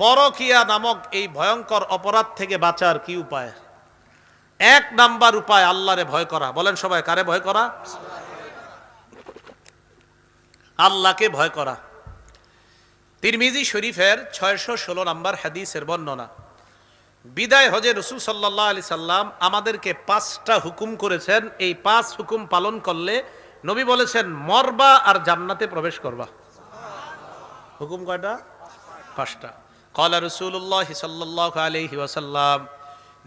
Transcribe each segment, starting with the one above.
পরকিয়া নামক এই ভয়ঙ্কর অপরাধ থেকে বাঁচার কি উপায়? এক নাম্বার উপায় আল্লাহরে ভয় করা। বলেন সবাই, কারে ভয় করা? আল্লাহকে ভয় করা। তিরমিজি শরীফের ছয়শো ষোলো নম্বর হাদিসের বর্ণনা। বিদায় হজে রসুল সাল্লাহ আলি সাল্লাম আমাদেরকে পাঁচটা হুকুম করেছেন। এই পাঁচ হুকুম পালন করলে নবী বলেছেন, মরবা আর জান্নাতে প্রবেশ করবা। হুকুম কয়টা? পাঁচটা। কলা রসুল্লাহ সাল্লাহ আলহি ওয়াসাল্লাম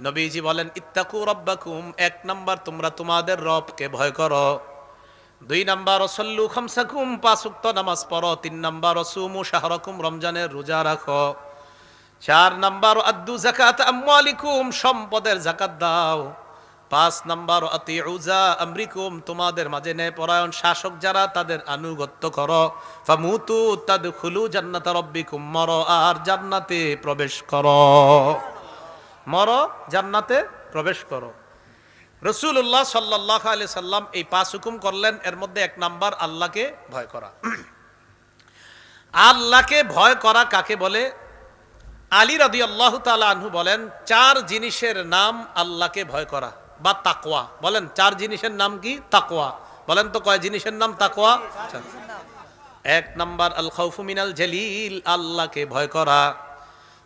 নবীজি বলেন, ইত্তাকু রব্বাকুম, এক নাম্বার তোমরা তোমাদের রবকে ভয় করো। দুই নাম্বার, অসল্লু খামসাকুম পাশুক্ত নামাজ পড়ো। তিন নাম্বার, অসুমু শাহরকুম, রমজানের রোজা রাখো। চার নাম্বার আদ্দু জাকাত আম্মালিকুম সম্পদের জাকাত দাও। পাঁচ নাম্বার অতি উজা আমরিকুম, তোমাদের মাঝে পরায়ণ শাসক যারা, তাদের আনুগত্য করো। ফামুতু তাদ খুলু জান্নাত রব্বিকুম, মর আর জান্নাতে প্রবেশ করো। মর, জান্নাতে প্রবেশ করো। রসুল্লাহ সাল্লাহ আলি সাল্লাম এই পাঁচ হুকুম করলেন, এর মধ্যে এক নাম্বার, আল্লাহকে ভয় করা। আল্লাহকে ভয় করা কাকে বলে? আলী রাদি আল্লাহ তালা আনহু বলেন, চার জিনিসের নাম আল্লাহকে ভয় করা। বা তাকোয়া বলেন, চার জিনিসের নাম কি? তাকোয়া বলেন তো কয় জিনিসের নাম তাকোয়া এক নাম্বার আল মিনাল জলিল, আল্লাহকে ভয় করা।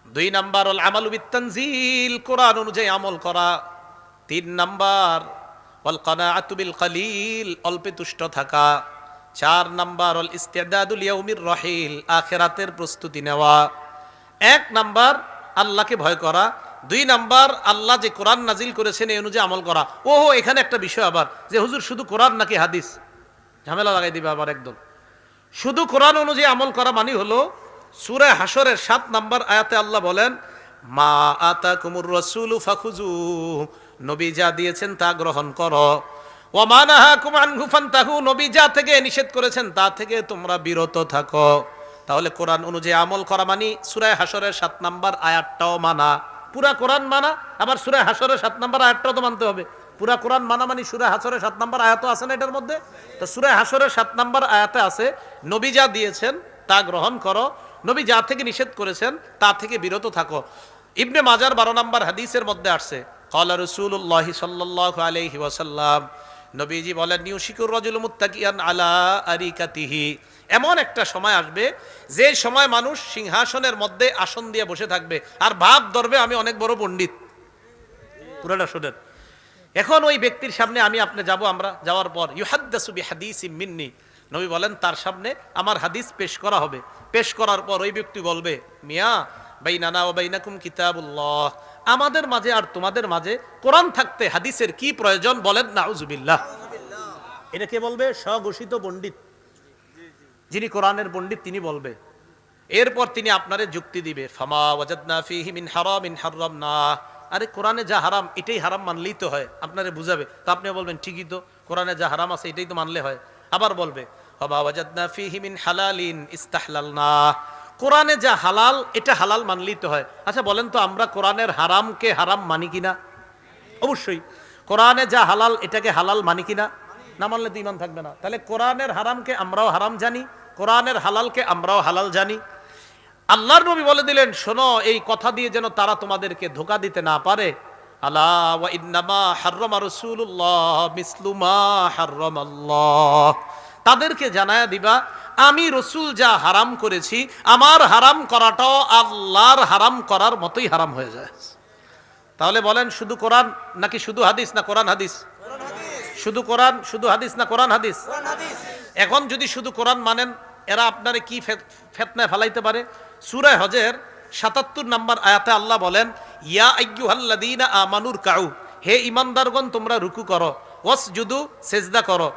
দুই নাম্বার আল আমালু বিত্তানজিল, কোরআন অনুযায়ী আমল করা। তিন নাম্বার অল কানাআতু বিল কালিল অল্পে তুষ্ট থাকা। চার নাম্বার অল ইস্তেদাদুল ইয়াউমির রহিল, আখেরাতের প্রস্তুতি নেওয়া। এক নাম্বার, আল্লাহকে ভয় করা। দুই নাম্বার, আল্লাহ যে কোরআন নাজিল করেছেন এই অনুযায়ী আমল করা। ও এখানে একটা বিষয় আবার, যে হুজুর শুধু কোরআন নাকি হাদিস? ঝামেলা লাগাই দিবে আবার একদম। শুধু কোরআন অনুযায়ী আমল করা মানে হলো, সুরে হাসরের সাত নাম্বার আয়াতে আল্লাহ বলেন, মা আতা কুমুর রসুল ফাখুজু নবী যা দিয়েছেন তা গ্রহণ করো। ওমানাহা কুমান গুফান তাহু নবী যা থেকে নিষেধ করেছেন তা থেকে তোমরা বিরত থাকো। তাহলে কোরআন অনুযায়ী আমল করা মানি সুরায় হাসরের সাত নাম্বার আয়াতটাও মানা। পুরা কোরআন মানা, আবার সুরে হাসরের সাত নম্বর আয়াতটাও তো মানতে হবে। পুরা কোরআন মানা মানি সুরে হাসরের সাত নাম্বার আয়াত আছে না এটার মধ্যে? তো সুরে হাসরের সাত নাম্বার আয়াতে আছে, নবী যা দিয়েছেন, তা গ্রহণ করো, নবী যা থেকে নিষেধ করেছেন, তা থেকে বিরত থাকো। ইবনে মাজার বারো নাম্বার হাদিসের মধ্যে আসছে কলা রসুল্লাহ সাল্লাহ আলহি ওয়াসাল্লাম নবীজি বলেন নিউশিকুর রজুল মুত্তাকিয়ান আলা আরিকাতিহি। এমন একটা সময় আসবে, যে সময় মানুষ সিংহাসনের মধ্যে আসন দিয়ে বসে থাকবে। আর ভাব ধরবে, আমি অনেক বড় পণ্ডিত। পুরাটা শুনেন। এখন ওই ব্যক্তির সামনে আমি আপনি যাব, আমরা যাওয়ার পর। ইউহাদ্দাসু বিহাদিস মিন্নি। নবী বলেন, তার সামনে আমার হাদিস পেশ করা হবে। পেশ করার পর ওই ব্যক্তি বলবে, মিয়া, বাইনানা ও বাইনাকুম কিতাবুল্লাহ। আমাদের মাঝে আর তোমাদের মাঝে কোরআন থাকতে হাদিসের কি প্রয়োজন বলেন? নাউজুবিল্লাহ। এটা কে বলবে? স্বঘোষিত পণ্ডিত। যিনি কোরআনের পণ্ডিত, তিনি বলবে। এরপর তিনি আপনারে যুক্তি দিবে। ফামা ওয়াজাদনা ফিহি মিন হারামিন হারামনা আরে, কোরআনে যা হারাম, এটাই হারাম মানলেই তো হয়। আপনারে বুঝাবে। তো আপনি বলবেন, ঠিকই তো, কোরআনে যা হারাম আছে, এটাই তো মানলে হয়। আবার বলবে, ফামা ওয়াজাদনা ফিহি মিন হালালিন ইস্তাহলালনা। কোরআনে যা হালাল, এটা হালাল মানলেই তো হয়। আচ্ছা বলেন তো আমরা কোরআনের হারামকে হারাম মানি কিনা? অবশ্যই। কোরআনে যা হালাল, এটাকে হালাল মানি কিনা? না মানলে তো ইমান থাকবে না। তাহলে কোরআনের হারামকে আমরাও হারাম জানি, কোরআনের হালালকে আমরাও হালাল জানি। আল্লাহর নবী বলে দিলেন, শোনো, এই কথা দিয়ে যেন তারা তোমাদেরকে ধোকা দিতে না পারে। আল্লাহ তাদেরকে জানায়া দিবা আমি রসুল যা হারাম করেছি, আমার হারাম করাটাও আল্লাহর হারাম করার মতোই হারাম হয়ে যায়। তাহলে বলেন, শুধু কোরআন নাকি শুধু হাদিস না কোরআন হাদিস? শুধু কোরআন, শুধু হাদিস না কোরআন হাদিস? এখন যদি শুধু কোরআন মানেন, এরা আপনারে কি ফেতনায় ফেলাইতে পারে? সুরায় হজের সাতাত্তর নাম্বার আয়াতে আল্লাহ বলেন, ইয়া আইয়ুহাল্লাযীনা আমানুর কাউ হে ইমানদারগণ তোমরা রুকু করো ওয়াস জুদু সেজদা করো।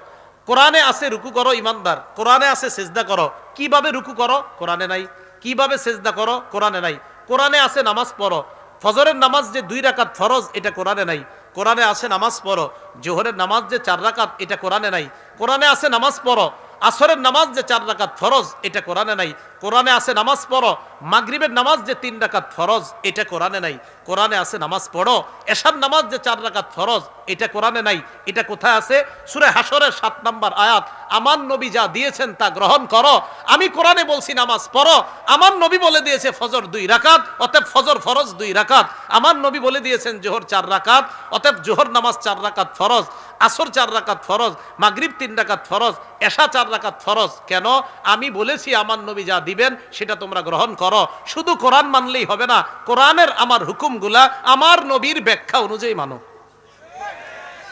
কোরআনে আছে রুকু করো, ইমানদার। কোরআনে আছে সেজদা করো। কীভাবে রুকু করো? কোরআনে নাই। কীভাবে সেজদা করো? কোরআনে নাই। কোরআনে আছে নামাজ পড়ো। ফজরের নামাজ যে দুই রাকাত ফরজ, এটা কোরআনে নাই। কোরআনে আছে নামাজ পড়ো। জোহরের নামাজ যে চার রাকাত, এটা কোরআনে নাই। কোরআনে আছে নামাজ পড়ো। আসরের নামাজ যে চার রাকাত ফরজ, এটা কোরআনে নাই। কোরআনে আছে নামাজ পড়ো। মাগরিবের নামাজ যে তিন রাকাত ফরজ, এটা কোরআনে নাই। কোরআনে আছে নামাজ পড়ো। এশার নামাজ যে চার রাকাত ফরজ, এটা কোরআনে নাই। এটা কোথায় আছে? সুরে হাসরের সাত নাম্বার আয়াত, আমার নবী যা দিয়েছেন তা গ্রহণ করো। আমি কোরআনে বলছি নামাজ পড়ো। আমার নবী বলে দিয়েছে ফজর দুই রাকাত, অতএব ফজর ফরজ দুই রাকাত। আমার নবী বলে দিয়েছেন জোহর চার রাকাত, অতএব জোহর নামাজ চার রাকাত ফরজ। আসর চার রাকাত ফরজ, মাগরিব তিন রাকাত ফরজ, এশা চার রাকাত ফরজ। কেন? আমি বলেছি, আমার নবী যা দিবেন, সেটা তোমরা গ্রহণ করো। শুধু কোরআন মানলেই হবে না, কোরআনের আমার হুকুমগুলা আমার নবীর ব্যাখ্যা অনুযায়ী মানো।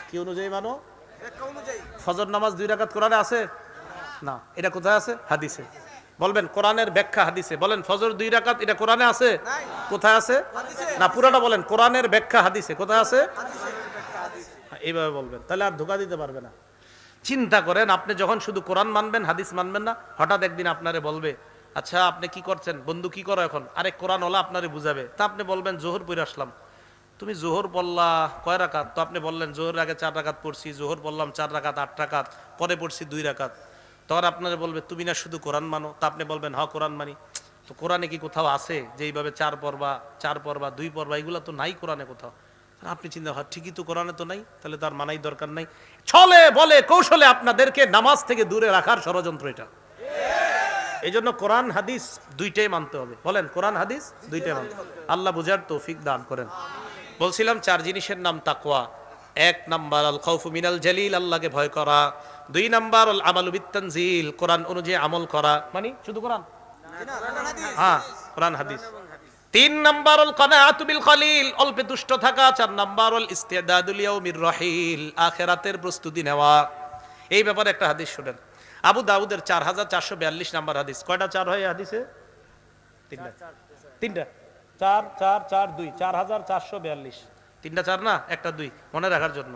কি অনুযায়ী মানো? ফজর নামাজ দুই রাকাত কোরআনে আছে? না, এটা কোথায় আছে? হাদিসে। বলবেন, কোরআনের ব্যাখ্যা হাদিসে। বলেন, ফজর দুই রাকাত, এটা কোরআনে আছে? কোথায় আছে? না, পুরোটা বলেন, কোরআনের ব্যাখ্যা হাদিসে। কোথায় আছে? এইভাবে বলবেন, তাহলে আর ধোকা দিতে পারবে না। চিন্তা করেন, আপনি যখন শুধু কোরআন মানবেন, হাদিস মানবেন না, হঠাৎ একদিন আপনারে বলবে আচ্ছা আপনি কি করছেন? বন্ধু কি করো এখন? আরে, কোরআন ওলা আপনারে বুঝাবে। তা আপনি বলবেন, জোহর পড়ে আসলাম। তুমি জোহর বললা কয় রাকাত? তো আপনি বললেন জোহর আগে চার রাকাত পড়ছি, জোহর বললাম চার রাকাত, আট রাকাত, পরে পড়ছি দুই রাকাত। তখন আপনারা বলবে, তুমি না শুধু কোরআন মানো? তা আপনি বলবেন হ কোরআন মানি। তো কোরআনে কি কোথাও আছে যে এইভাবে চার পর্বা চার পর্বা দুই পর্বা এগুলো তো নাই কোরআনে কোথাও। আপনি চিন্তা হয় ঠিকই তো কোরআনে তো নাই, তাহলে তার মানাই দরকার নাই। ছলে বলে কৌশলে আপনাদেরকে নামাজ থেকে দূরে রাখার ষড়যন্ত্র এটা। এই জন্য কোরআন, হাদিস দুইটাই মানতে হবে। বলেন, কোরআন, হাদিস দুইটাই মানতে। আল্লাহ বুঝার তৌফিক দান করেন। বলছিলাম চার জিনিসের নাম তাকওয়া। এক নাম্বার আল খৌফু মিনাল জালিল, আল্লাহকে ভয় করা। দুই নাম্বার আল আমালু বিত্তানজিল, কোরআন অনুযায়ী আমল করা। মানে শুধু কোরআন? হ্যাঁ কোরআন, হাদিস। তিন নাম্বার আল কানাআতু বিল কলিল অল্পে দুষ্ট থাকা। চার নাম্বার আল ইস্তিদাদুল ইয়াউমির রহিল, আখিরাতের প্রস্তুতি নেওয়া। এই ব্যাপারে একটা হাদিস শুনেন। আবু দাউদের চার হাজার চারশো বিয়াল্লিশ নাম্বার হাদিস। কয়টা চার হয় হাদিসে? তিনটা। তিনটা। চার চার চার দুই। চার হাজার চারশো বিয়াল্লিশ। তিনটা চার না? একটা দুই। মনে রাখার জন্য।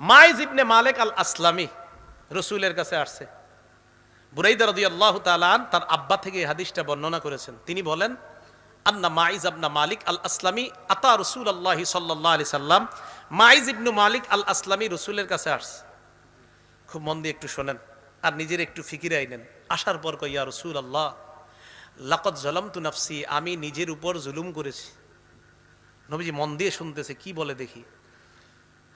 মাইজ ইবনে মালেক আল আসলামী রসুলের কাছে আসছে। বুরাইদা রদি আল্লাহ তালান তার আব্বা থেকে এই হাদিসটা বর্ণনা করেছেন। তিনি বলেন আন্না মাইজ আবনা মালিক আল আসলামী আতা রসুল আল্লাহি সাল্লাহ আলি সাল্লাম মাইজ ইবনু মালিক আল আসলামী রসুলের কাছে আসছে। খুব মন দিয়ে একটু শোনেন আর নিজের একটু ফিকিরে আইনেন। আসার পর কইয়া রসুল আল্লাহ লাকত জলাম তু নাফসি আমি নিজের উপর জুলুম করেছি। নবীজি মন দিয়ে শুনতেছে কি বলে দেখি?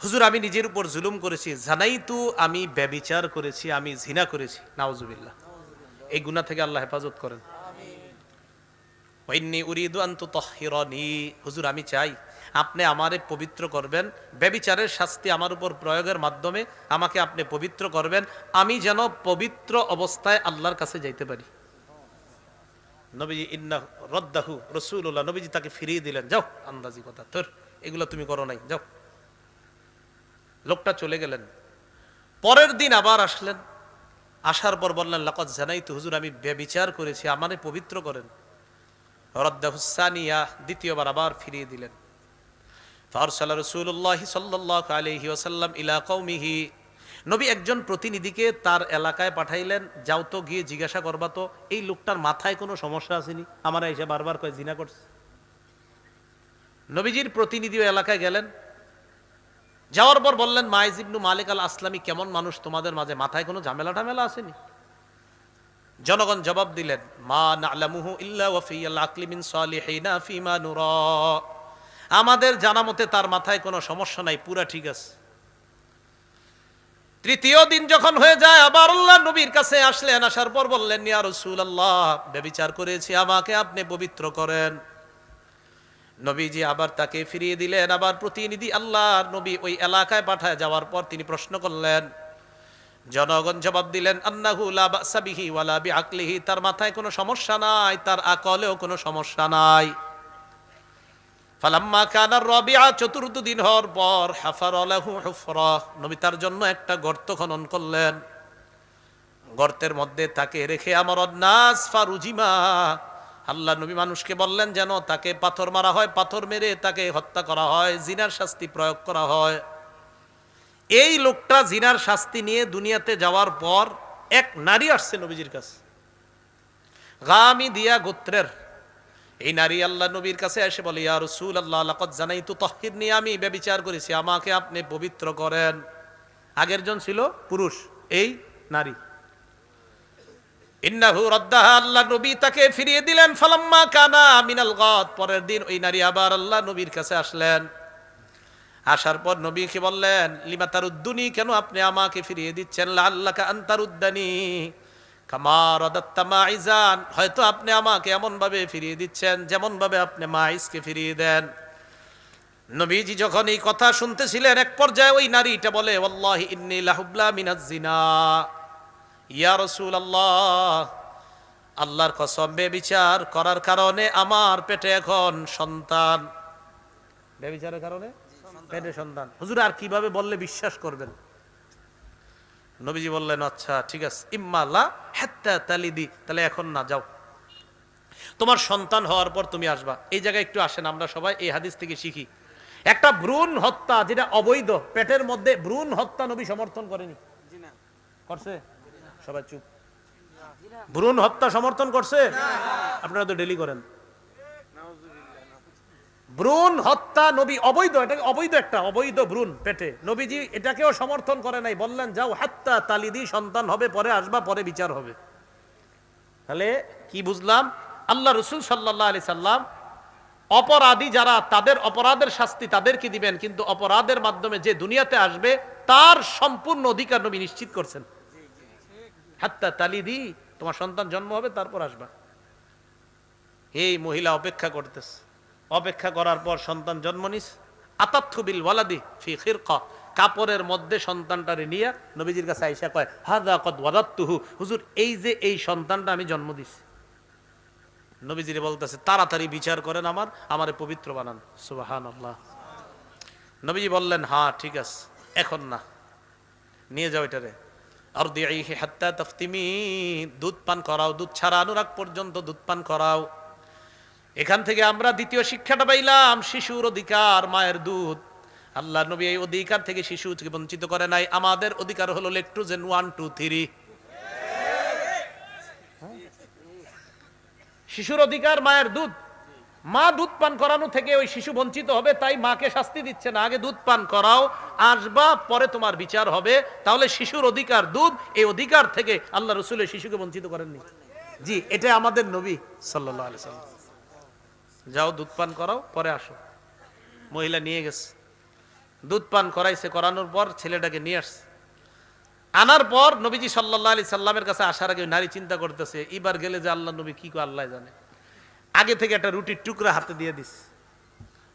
হুজুর আমি নিজের উপর জুলুম করেছি জানাই তো আমি ব্যবিচার করেছি আমি জিনা করেছি। নাউজুবিল্লাহ। এই গুনাহ থেকে আল্লাহ হেফাজত করেন। ওয়াইন্নি উরিদু হুজুর আমি চাই আপনি আমারে পবিত্র করবেন। ব্যবিচারের শাস্তি আমার উপর প্রয়োগের মাধ্যমে আমাকে আপনি পবিত্র করবেন। আমি যেন পবিত্র অবস্থায় আল্লাহর কাছে যাইতে পারি। নবীজি ইন্না রদ্দাহু রসুল্লাহ নবীজি তাকে ফিরিয়ে দিলেন। যাও। আন্দাজি কথা। তোর এগুলো তুমি করো নাই। যাও। লোকটা চলে গেলেন। পরের দিন আবার আসলেন। আসার পর বললেন লাকত জানাই তো হুজুর আমি ব্যবিচার করেছি আমারে পবিত্র করেন। রদ্দাহুসানিয়া দ্বিতীয়বার আবার ফিরিয়ে দিলেন। ফারসাল রসুল্লাহ সাল্লাহ আলহি ওসাল্লাম ইলা কৌমিহি নবী একজন প্রতিনিধিকে তার এলাকায় পাঠাইলেন, যাও তো গিয়ে জিজ্ঞাসা করবা তো, এই লোকটার মাথায় কোনো সমস্যা আসেনি? আমার এসে বারবার কয়, জিনা করছে। নবীজির প্রতিনিধি এলাকায় গেলেন। যাওয়ার পর বললেন মাইজ ইবনু মালিক আল আসলামী কেমন মানুষ, তোমাদের মাঝে মাথায় কোনো ঝামেলা টামেলা আসেনি? জনগণ জবাব দিলেন, মা নালামুহু ইল্লা ওয়াফিয়াল আকলি মিন সালিহিনা ফিমা নুরা। আমাদের জানা মতে তার মাথায় কোনো সমস্যা নাই, পুরা ঠিক আছে। তৃতীয় দিন যখন হয়ে যায়, আবার আল্লাহ নবীর কাছে আসলেন, আসার পর বললেন, ইয়া রাসূলুল্লাহ ব্যভিচার করেছি, আমাকে আপনি পবিত্র করেন। নবীজি আবার তাকে ফিরিয়ে দিলেন, আবার প্রতিনিধি আল্লাহর নবী ওই এলাকায় পাঠায় যাওয়ার পর তিনি প্রশ্ন করলেন। জনগণ জবাব দিলেন, আন্নাহু লা বাসা বিহি ওয়ালা বিআকলিহি, তার মাথায় কোনো সমস্যা নাই, তার আকলেও কোনো সমস্যা নাই। ফালাম্মা কানার রবিআ চতুর্থ দিন হওয়ার পর হাফার নবী তার জন্য একটা গর্ত খনন করলেন। গর্তের মধ্যে তাকে রেখে আমার নাস ফারুজিমা, আল্লাহ নবী মানুষকে বললেন যেন তাকে পাথর মারা হয়, পাথর মেরে তাকে হত্যা করা হয়, জিনার শাস্তি প্রয়োগ করা হয়। এই লোকটা জিনার শাস্তি নিয়ে দুনিয়াতে যাওয়ার পর এক নারী আসছে নবীজির কাছে। গামি দিয়া গোত্রের এই নারী আল্লাহ নবীর কাছে এসে বলে, ইয়া রসুল আল্লাহ লাকত জানাই তো তহির নিয়ে আমি ব্যবিচার করেছি, আমাকে আপনি পবিত্র করেন। আগের জন ছিল পুরুষ, এই নারী। ইন্নাহু রদ্দাহা, আল্লাহ নবী তাকে ফিরিয়ে দিলেন, ফালাম্মা কানা মিনাল গাদ। পরের দিন ওই নারী আবার আল্লাহ নবীর কাছে আসলেন। আসার পর নবীকে বললেন, লিমা তারুদ্দুনি, কেন আপনি আমাকে ফিরিয়ে দিচ্ছেন? লা আল্লাহকে আন্তারুদ্দানি। হয়তো আপনি আমাকে এমন ভাবে ফিরিয়ে দিচ্ছেন যেমন ভাবে আপনি মাইসকে ফিরিয়ে দেন। নবীজি যখন এই কথা শুনতেছিলেন এক পর্যায়ে ওই নারীটা বলে ইন্নী লাহুবলা মিনাজ জিনা। ইয়া রাসূল আল্লাহ আল্লাহর কসম বেবিচার করার কারণে আমার পেটে এখন সন্তান। বেবিচারের কারণে? পেটে সন্তান। হুজুর আর কীভাবে বললে বিশ্বাস করবেন? নবীজি বললেন আচ্ছা ঠিক আছে। ইম্মাল্লা হাত্তা তালিদি। তাহলে এখন না, যাও। তোমার সন্তান হওয়ার পর তুমি আসবা। এই জায়গায় একটু আসেন, আমরা সবাই এই হাদিস থেকে শিখি। একটা ভ্রূণ হত্যা যেটা অবৈধ, পেটের মধ্যে ভ্রূণ হত্যা নবী সমর্থন করেনি। করছে? সবাই চুপ। ভ্রূণ হত্যা সমর্থন করছে? আপনারা তো ডেলি করেন। ভ্রূণ হত্যা নবী, অবৈধ এটা অবৈধ একটা, অবৈধ ভ্রূণ পেটে। নবীজি এটাকেও সমর্থন করে নাই, বললেন, যাও, হাত্তা তালিদি, সন্তান হবে, পরে আসবা, পরে বিচার হবে। তাহলে কি বুঝলাম? আল্লাহ রসুল সাল্লাহ আলি সাল্লাম অপরাধী যারা, তাদের অপরাধের শাস্তি তাদেরকে দিবেন? কিন্তু অপরাধের মাধ্যমে যে দুনিয়াতে আসবে, তার সম্পূর্ণ অধিকার নবী নিশ্চিত করছেন। হাত্তা তালিদি, তোমার সন্তান জন্ম হবে, তারপর আসবা। এই মহিলা অপেক্ষা করতেছে। অপেক্ষা করার পর সন্তান জন্ম নিস। আতাত্থবিল ওয়ালাদি ফি খিরকা। কাপড়ের মধ্যে সন্তানটারে নিয়ে নবীজির কাছে আইসা কয় হাদা কদ ওয়াদাত্তুহু হুজুর, এই যে এই সন্তানটা আমি জন্ম দিছি। নবীজিরে বলতেছে, তাড়াতাড়ি বিচার করেন আমার, আমারে পবিত্র বানান। সুবহানাল্লাহ। নবীজি বললেন হ্যাঁ ঠিক আছে, এখন না। নিয়ে যাও এটারে। আর দিয়ে হাত্তা তফতিমি দুধ পান করাও, দুধ ছাড়া, অনুরাগ পর্যন্ত দুধ পান করাও। এখান থেকে আমরা দ্বিতীয় শিক্ষাটা পাইলাম, শিশুর অধিকার, মায়ের দুধ। আল্লাহ নবী এই অধিকার থেকে শিশুকে বঞ্চিত করে নাই। আমাদের অধিকার হলো লেকট্রোজেন ওয়ান টু থ্রি শিশুর অধিকার, মায়ের দুধ। মা দুধ পান করানো থেকে ওই শিশু বঞ্চিত হবে, তাই মাকে শাস্তি দিচ্ছে না। আগে দুধ পান করাও, আসবা, পরে তোমার বিচার হবে। তাহলে শিশুর অধিকার দুধ, এই অধিকার থেকে আল্লাহ রসুলের শিশুকে বঞ্চিত করেননি। জি এটা আমাদের নবী সাল্লাহ আলি সাল্লাম যাও দুধ পান করাও, পরে আসো। মহিলা নিয়ে গেছে। দুধ পান করাইছে, করানোর পর ছেলেটাকে নিয়ে আসছে। আনার পর নবীজি সাল্লাহ আলি সাল্লামের কাছে আসার আগে নারী চিন্তা করতেছে, এবার গেলে যে আল্লাহ নবী কি আল্লাহ জানে। আগে থেকে একটা রুটির টুকরা হাতে দিয়ে দিস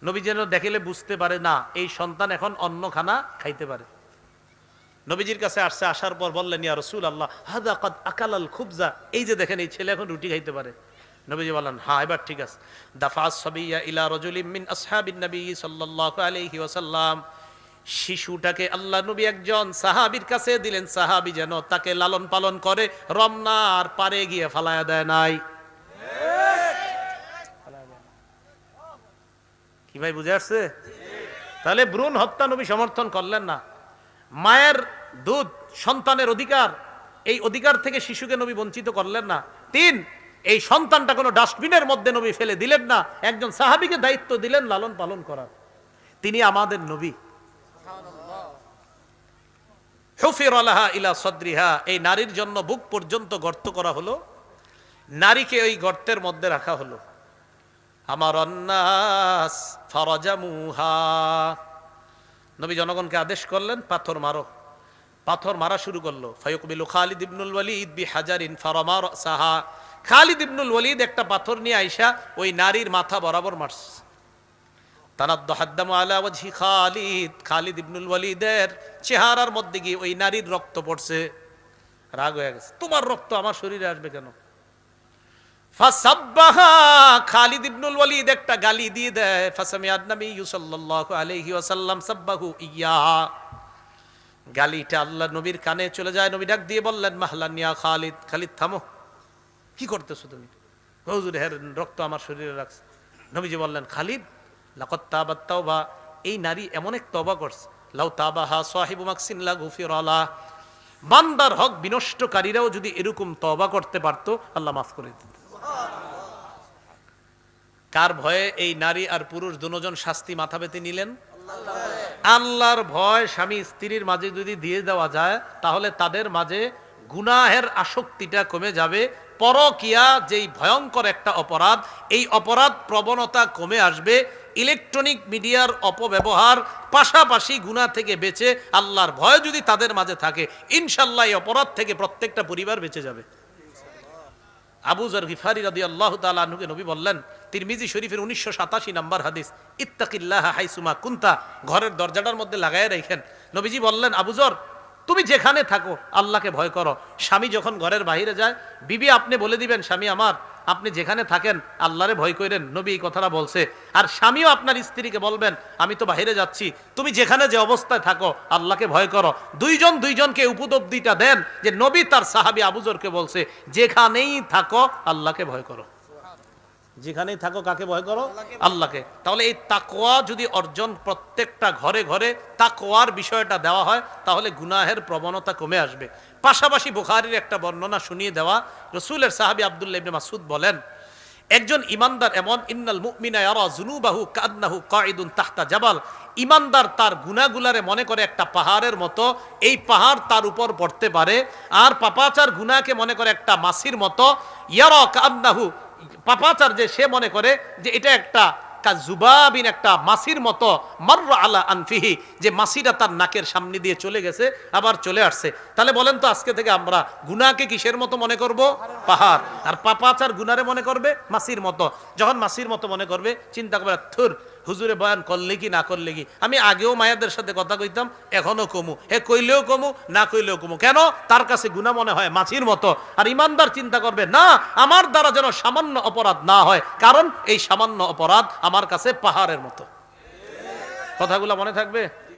নবী যেন দেখিলে বুঝতে পারে, না, এই সন্তান এখন অন্য খানা খাইতে পারে। নবীজির কাছে আসছে, আসার পর বললেন, ইয়া রসুল আল্লাহ হাদা কদ আকালাল খুবজা। এই যে দেখেন, এই ছেলে এখন রুটি খাইতে পারে। নবীজি বললেন হ্যাঁ এবার ঠিক আছে। দাফাস সাবিয়া ইলা রজুলিম মিন আসহাবিন নবী সাল্লাল্লাহু আলাইহি ওয়াসাল্লাম। শিশুটাকে আল্লাহ নবী একজন সাহাবীর কাছে দিলেন। সাহাবী যেন তাকে লালন পালন করে, রমনার পারে গিয়ে ফালায়া দেয় নাই। কি ভাই, বুঝে আসছে? তাহলে ভ্রূণ হত্যা নবী সমর্থন করলেন না। মায়ের দুধ সন্তানের অধিকার, এই অধিকার থেকে শিশুকে নবী বঞ্চিত করলেন না। তিন এই সন্তানটা কোনো ডাস্টবিনের মধ্যে নবী ফেলে দিলেন না, একজন সাহাবিকে দায়িত্ব দিলেন লালন পালন করার। তিনি আমাদের নবী। ইলা সদ্রিহা, এই নারীর জন্য বুক পর্যন্ত গর্ত করা হলো। নারীকে ওই গর্তের মধ্যে রাখা হলো। আমার অন্নাস ফরজামুহা। নবী জনগণকে আদেশ করলেন, পাথর মারো। পাথর মারা শুরু করল। ফায়ুকবিল খালিদ ইবনুল ওয়ালিদ বি হাজারিন ফারামার সাহা খালিদ ইবনুল ওলিদ একটা পাথর নিয়ে আইসা ওই নারীর মাথা বরাবর মারছে। তানাদ্দ হাদ্দাম আলা ওয়াজহি খালিদ। খালিদ ইবনুল ওয়ালিদের চেহারার মধ্যে গিয়ে ওই নারীর রক্ত পড়ছে। রাগ হয়ে গেছে। তোমার রক্ত আমার শরীরে আসবে কেন? ফাসাব্বাহা, খালিদ ইবনুল ওয়ালিদ একটা গালি দিয়ে দেয়। ফাসামিয়াত নবী সাল্লাল্লাহু আলাইহি ওয়াসাল্লাম সাব্বাহু ইয়া। গালিটা আল্লাহ নবীর কানে চলে যায়। নবী ডাক দিয়ে বললেন মাহলানিয়া খালিদ খালিদ থামো। কি করতেছো তুমি? হুজুর, হের রক্ত আমার শরীরে রাখছে। নবীজি বললেন, খালিদ লাকত তাবাত তাওবা। এই নারী এমন এক তবা করছে। লাউ তাবাহা সাহিবু মাকসিন লা গুফিরালা বান্দার হক বিনষ্টকারীরাও যদি এরকম তবা করতে পারতো, আল্লাহ মাফ করে দিত। কার ভয়ে এই নারী আর পুরুষ দুজন শাস্তি মাথা পেতে নিলেন? আল্লাহর ভয় স্বামী স্ত্রীর মাঝে যদি দিয়ে দেওয়া যায়, তাহলে তাদের মাঝে গুনাহের আসক্তিটা কমে যাবে পরকিয়া, যেই ভয়ঙ্কর একটা অপরাধ, এই অপরাধ প্রবণতা কমে আসবে, ইলেকট্রনিক মিডিয়ার অপব্যবহার পাশাপাশি গুনাহ থেকে বেঁচে, আল্লাহর ভয় যদি তাদের মাঝে থাকে, ইনশাল্লাহ এই অপরাধ থেকে প্রত্যেকটা পরিবার বেঁচে যাবে। আবু জর গিফারি রাদি আল্লাহ তালুকে নবী বললেন, তিরমিজি শরীফের উনিশশো সাতাশি নাম্বার হাদিস, ইত্তাকিল্লাহ হাইসুমা কুন্তা, ঘরের দরজাটার মধ্যে লাগাই রেখেন। নবীজি বললেন আবুজর তুমি যেখানে থাকো, আল্লাহকে ভয় করো। স্বামী যখন ঘরের বাইরে যায়, বিবি আপনি বলে দিবেন, স্বামী আমার, আপনি যেখানে থাকেন, আল্লাহরে ভয় করেন নবী এই কথাটা বলছে। আর স্বামীও আপনার স্ত্রীকে বলবেন, আমি তো বাইরে যাচ্ছি, তুমি যেখানে যে অবস্থায় থাকো, আল্লাহকে ভয় করো। দুইজন দুইজনকে উপলব্ধিটা দেন যে নবী তার সাহাবি আবুজরকে বলছে, যেখানেই থাকো, আল্লাহকে ভয় করো। যেখানেই থাকো, কাকে ভয় করো? আল্লাহকে। তাহলে এই তাকোয়া যদি অর্জন প্রত্যেকটা ঘরে ঘরে তাকোয়ার বিষয়টা দেওয়া হয়, তাহলে গুনাহের প্রবণতা কমে আসবে। পাশাপাশি বুখারির একটা বর্ণনা শুনিয়ে দেওয়া রসুলের সাহাবি আব্দুল্লাহ ইবনে মাসুদ বলেন, একজন ইমানদার এমন, ইন্নাল মুমিনা ইয়ারা জুনুবাহু কান্নাহু কাইদুন তাহতা জাবাল। ইমানদার তার গুনাগুলারে মনে করে একটা পাহাড়ের মতো, এই পাহাড় তার উপর পড়তে পারে। আর পাপাচার গুনাকে মনে করে একটা মাসির মতো, ইয়ারা কান্নাহু পাপাচার যে সে মনে করে যে এটা একটা জুবাবিন একটা মাসির মতো, মার্র আলা আনফিহি, যে মাসিটা তার নাকের সামনে দিয়ে চলে গেছে, আবার চলে আসছে। তাহলে বলেন তো আজকে থেকে আমরা গুনাকে কিসের মতো মনে করব? পাহাড়। আর পাপাচার গুনারে মনে করবে? মাসির মতো। যখন মাসির মতো মনে করবে, চিন্তা করবে, থুর হুজুরে বয়ান করলে কি, না করলে কি? আমি আগেও মায়াদের সাথে কথা কইতাম, এখনও কমু। হে কইলেও কমু, না কইলেও কমু। কেন? তার কাছে গুণা মনে হয় মাছির মতো। আর ইমানদার চিন্তা করবে, না, আমার দ্বারা যেন সামান্য অপরাধ না হয়, কারণ এই সামান্য অপরাধ আমার কাছে পাহাড়ের মতো। কথাগুলো মনে থাকবে?